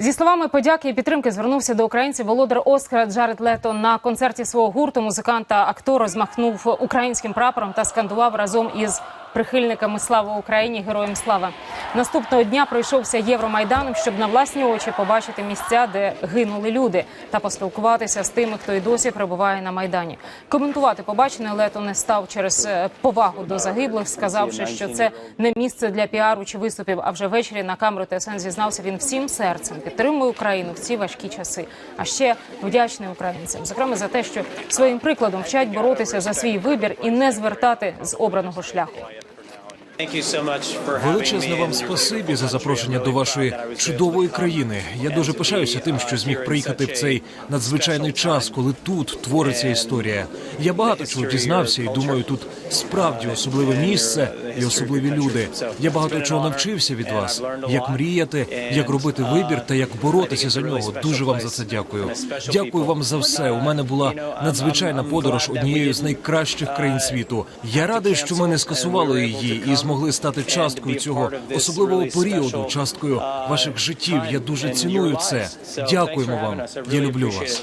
Зі словами подяки і підтримки звернувся до українців володар Оскара Джаред Лето на концерті свого гурту. Музиканта та актор розмахнув українським прапором та скандував разом із прихильниками Слава Україні! Героям слава! Наступного дня пройшовся Євромайданом, щоб на власні очі побачити місця, де гинули люди, та поспілкуватися з тими, хто й досі перебуває на майдані. Коментувати побачене Лето не став через е, повагу до загиблих, сказавши, що це не місце для піару чи виступів. А вже ввечері на камеру ТСН зізнався він всім серцем підтримує Україну в ці важкі часи. А ще вдячний українцям, зокрема за те, що своїм прикладом вчать боротися за свій вибір і не звертати з обраного шляху. Величезне вам спасибі за запрошення до вашої чудової країни. Я дуже пишаюся тим, що зміг приїхати в цей надзвичайний час, коли тут твориться історія. Я багато чого дізнався і думаю, тут справді особливе місце і особливі люди. Я багато чого навчився від вас, як мріяти, як робити вибір та як боротися за нього. Дуже вам за це дякую. Дякую вам за все. У мене була надзвичайна подорож однією з найкращих країн світу. Я радий, що ми не скасували її і змогли стати часткою цього особливого періоду, часткою ваших життів. Я дуже ціную це. Дякуємо вам. Я люблю вас.